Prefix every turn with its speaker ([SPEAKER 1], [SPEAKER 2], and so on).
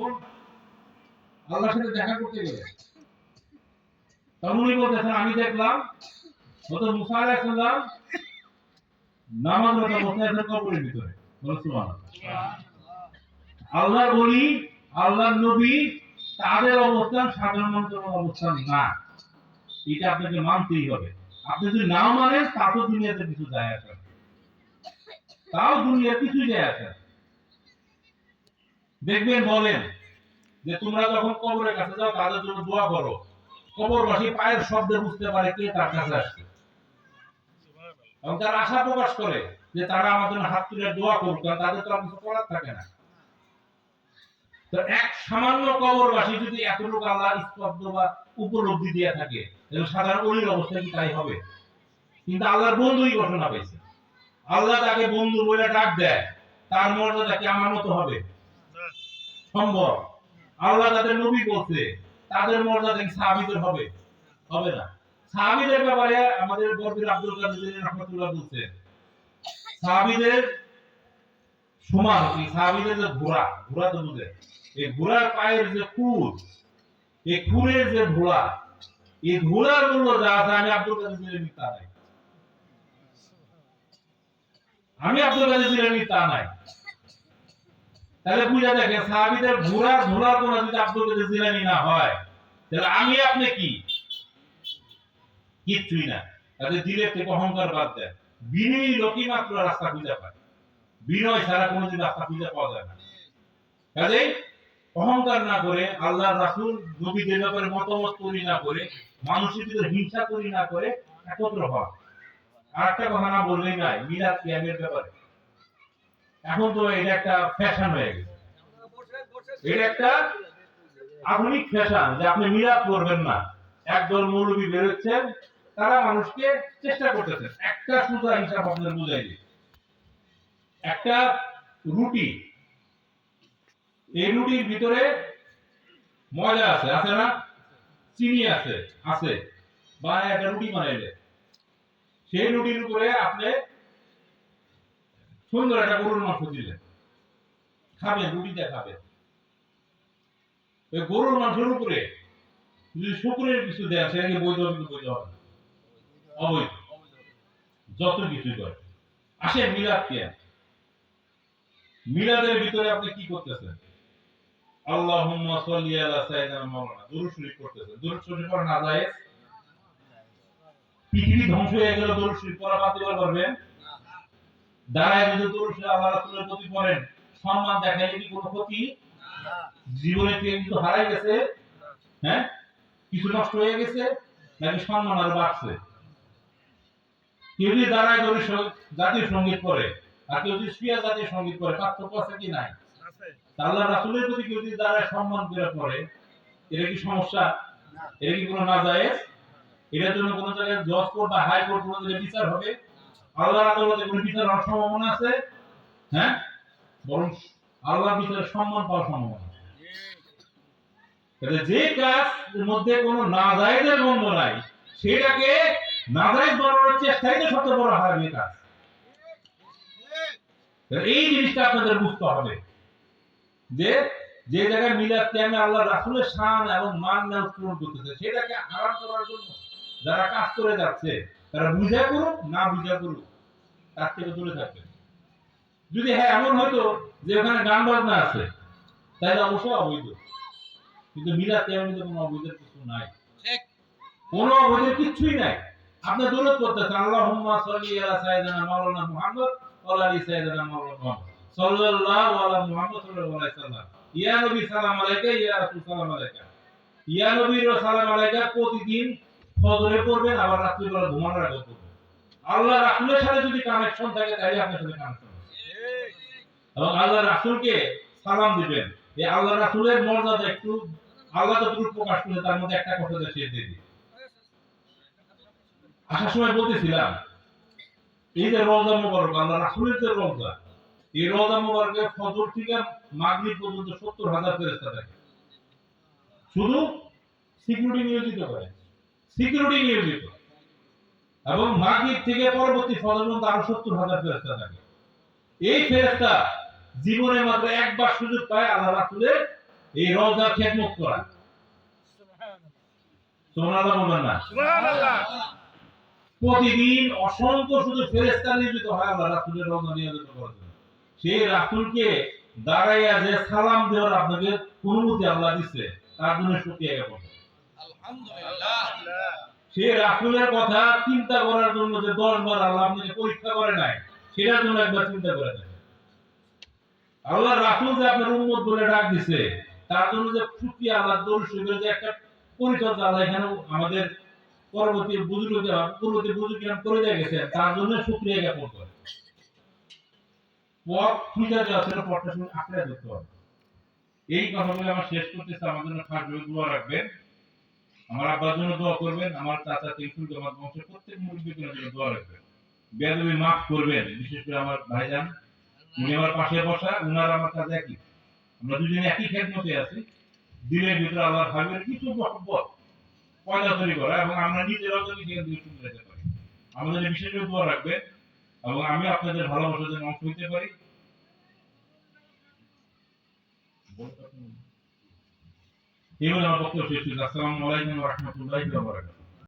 [SPEAKER 1] কোন? আল্লাহর সাথে দেখা করতে গেলে। বলতেছেন আমি দেখলাম মুসা আলাইহিস সালাম নামাজ বসে আছেন কবরের ভিতরে। বলে আল্লাহর নবী, তাদের অবস্থান সাধারণ মানুষের অবস্থান না। এটা আপনাকে মানতেই হবে। আপনি যদি নাও মানেন, তাতেও দুনিয়াতে কিছু যায় আসে তাও দুনিয়া কিছু যায় আসে। দেখবেন বলেন যে তোমরা যখন কবরের কাছে যাও, তাদের জন্য দোয়া করো। কবরবাসী পায়ের শব্দে বুঝতে পারে কে তার কাছে আসছে। এবং তারা আশা প্রকাশ করে যে তারা আমার জন্য হাত তুলে দোয়া করুক তাদের তো আর কিছু করার থাকে না। তো এক সামান্য কবরবাসী যদি এতটুকু আল্লাহ স্পর্শ বা উপলব্ধি দিয়ে থাকে, তাহলে সাধারণ অলির অবস্থা কি তাই হবে? কিন্তু আল্লাহর বন্ধুই ঘটনা পেয়েছে আল্লাহ তাকে বন্ধু বলে ডাক দেয়, তার মর্যাদা কি আমার মতো হবে? সম্ভব। আল্লাহ তাদের নবী বলছে, তাদের মর্যাদা কি সাহাবীদের হবে। হবে না। সাহাবীদের ব্যাপারে আমাদের বরবির আব্দুল কাদের রহমাতুল্লাহ বলছেন, সাহাবীদের সমান এই সাহাবীদের যে ঘোড়া ঘোড়া তো বুঝে এই ঘোড়ার পায়ের যে খুর, এই খুরের যে ঘোড়া, এই ধোলার মূল্য যা আছে আমি আব্দুল কাদের তা নাই। আমি আব্দুল কাদের তা নাই। তাহলে বুঝা দেখে সাহাবীদের ঘোড়ার ধোলার কোন যদি আব্দুল কাদের জিলানী না হয়, তাহলে আমি আপনি কি? কিচ্ছুই না। তাদের দিলের থেকে অহংকার বাদ দেয় বিনয়ী লোকই মাত্র রাস্তা খুঁজে পায়। বিনয় ছাড়া কোনোদিন রাস্তা খুঁজে পাওয়া যায় না। কাজেই অহংকার না করে আল্লাহ রাসূল নবীদের ব্যাপারে মতামত তৈরি না করে, মানুষের ভিতরে হিংসা তৈরি না করে, একত্র হওয়া আর একটা কথা না বললেই নাই, মিলাদ কিয়ামের ব্যাপারে। এখন তো এটা একটা ফ্যাশন হয়ে গেছে। এটা একটা আধুনিক ফ্যাশন যে আপনি মিলাদ করবেন না। একদল মৌলবী বেরোচ্ছেন তারা মানুষকে চেষ্টা করতেছেন একটা সুতা হিসাব আপনাদের বুঝাই দিই। একটা রুটি, এই রুটির ভিতরে ময়দা আছে আছে না? চিনি আছে আছে। বা একটা রুটি বানাইলে। সেই রুটির উপরে আপনি সুন্দর একটা গরুর মাংস দিলেন। খাবেন রুটিটা খাবেন। ওই গরুর মাংসের উপরে যদি শুকুরের কিছু সেটাকে বৈধ হবে কি বৈধ হবে? অবৈধ। যত কিছুই করে আসে মিলাদ কে মিলাদের ভিতরে আপনি কি করতেছেন? আল্লাহুম্মা সাল্লি আলা মাওলানা। শরীফ করতেছেন শরীফ পড়া না যায় পৃথিবী ধ্বংস হয়ে গেল দুরূদ শরীফ পড়া দিবার পারবেন দাঁড়ায় যদি আল্লাহ রাসূলের প্রতি পড়েন। সম্মান দেখাইলে কি কোনো ক্ষতি? জীবনে থেকে কিছু হারাই গেছে? হ্যাঁ? কিছু নষ্ট হয়ে গেছে? নাকি সম্মান আরও বাড়ছে? কেউ যদি দাঁড়ায় স- জাতীয় সংগীত করে আর কেউ যদি শুয়ে জাতীয় সংগীত করে পার্থক্য আছে কি নাই? আল্লাহ রাসূলের প্রতি কেউ যদি দাঁড়ায় সম্মান করে পড়ে এটা কি সমস্যা? এটা কি কোনো নাজায়েজ? এটার জন্য কোনো জায়গায় জজ কোর্ট বা হাই কোর্ট কোনো জায়গায় বিচার হবে? হ্যাঁ? যে কাজ মধ্যে নাই, সেটাকে সবচেয়ে বড় কাজ। এই জিনিসটা আপনাদের বুঝতে হবে যে যে জায়গায় মিলাদ ক্যামে আল্লাহ রাসূলের শান এবং মান না করতেছে, সেটাকে হারাম করার জন্য যারা কাজ করে যাচ্ছে, তারা বুঝা করুক, না বুঝা করুক। তার থেকে দূরে থাকবে। যদি হ্যাঁ এমন হয়তো যে ওখানে গান বাজনা আছে তাহলে অবশ্যই অবৈধ। কিন্তু মিলাদ ক্যামে কোনো অবৈধের কিছু নাই। কোনো অবৈধের কিছুই নাই। আপনি দূরত করতেছেন আল্লাহুম্মা সাল্লি আলা মাওলানা মুহাম্মদ ওয়া আলা মাওলানা মুহাম্মদ। সাল্লাল্লাহু আলা মুহাম্মদ সাল্লাল্লাহু আলাইহি সাল্লাম। ইয়া নবী সালাম আলাইকা ইয়া রাসূল সালাম আলাইকা। ইয়া নবীর সালাম আলাইকা প্রতিদিন ফজরে পড়বেন আবার রাত্রিবেলা ঘুমানোর আগে আল্লাহ রাসূলের সাথে যদি কানেকশন থাকে, তাহলে আপনার সাথে কানেকশন এবং আল্লাহ রাসূলকে সালাম দিবেন। এই আল্লাহ রাসূলের মর্যাদা একটু, আল্লাহ যতটুকু প্রকাশ করে তার মধ্যে একটা কথা দেখিয়ে দিয়ে দিই আসার সময় বলতেছিলাম এই যে রোজা মোবারক, আল্লাহ রাসূলের যে রোজা এই রোজা মোবারকে ফজর থেকে মাগরিব পর্যন্ত সত্তর হাজার ফেরেস্তা থাকে। শুধু সিকিউরিটি নিয়োজিত করে। সিকিউরিটি নিয়োজিত। এবং মাগরিব থেকে পরবর্তী ফজর পর্যন্ত আরও সত্তর হাজার ফেরেস্তা থাকে। এই ফেরেস্তা জীবনে মাত্র একবার সুযোগ পায় আল্লাহ রাসূলের এই রওজার খেদমত করা সুবহানাল্লাহ বলবেন না? প্রতিদিন অসংখ্য শুধু ফেরেস্তা নিয়োজিত হয় আল্লাহ রাসূলের রওজা নিয়োজিত করার জন্য। সেই রাসূলকে দাঁড়াইয়া যে সালাম দেওয়ার আপনাকে অনুমতি আল্লাহ দিচ্ছে তার জন্য শুকরিয়া জ্ঞাপন করি। সে কথা চিন্তা করার জন্য যে আল্লাহ আপনাকে পরীক্ষা করে নাই, সেটার জন্য একবার চিন্তা করে আল্লাহ যে আপনার উম্মত বলে ডাক দিছে, তার জন্য যে আল্লাহ যে একটা পরিচর্যা আল্লাহ এখানে আমাদের পরবর্তী করে দিয়ে গেছেন, তার জন্য জ্ঞাপন করে পথ পথটা আঁকড়ে এই কথা বলে আমার শেষ করতেছে আমার জন্য দোয়া রাখবেন। আমার আব্বার জন্য দোয়া করবেন, আমার চাচা তিলকুল আমার বংশের প্রত্যেক মুরব্বীর জন্য দোয়া রাখবেন। বেদবি মাফ করবেন, বিশেষ করে আমার ভাইজান। উনি আমার পাশে বসা, উনার আমার কাছে একই। আমরা দুজনে একই খেদমতে আছি। দিনের ভিতরে আল্লাহর হাবিবের কিছু মহব্বত পয়দা তৈরি করা, এবং আমরা নিজেরাও যদি সেখান থেকে শুনতে যেতে পারি। আমাদের বিশেষ করে দোয়া রাখবেন, এবং আমি আপনাদের ভালোবাসার জন্য অংশ হইতে পারি। এই বলে আমার বক্তব্য শেষ করছি আসসালামু আলাইকুম রহমতুল্লাহ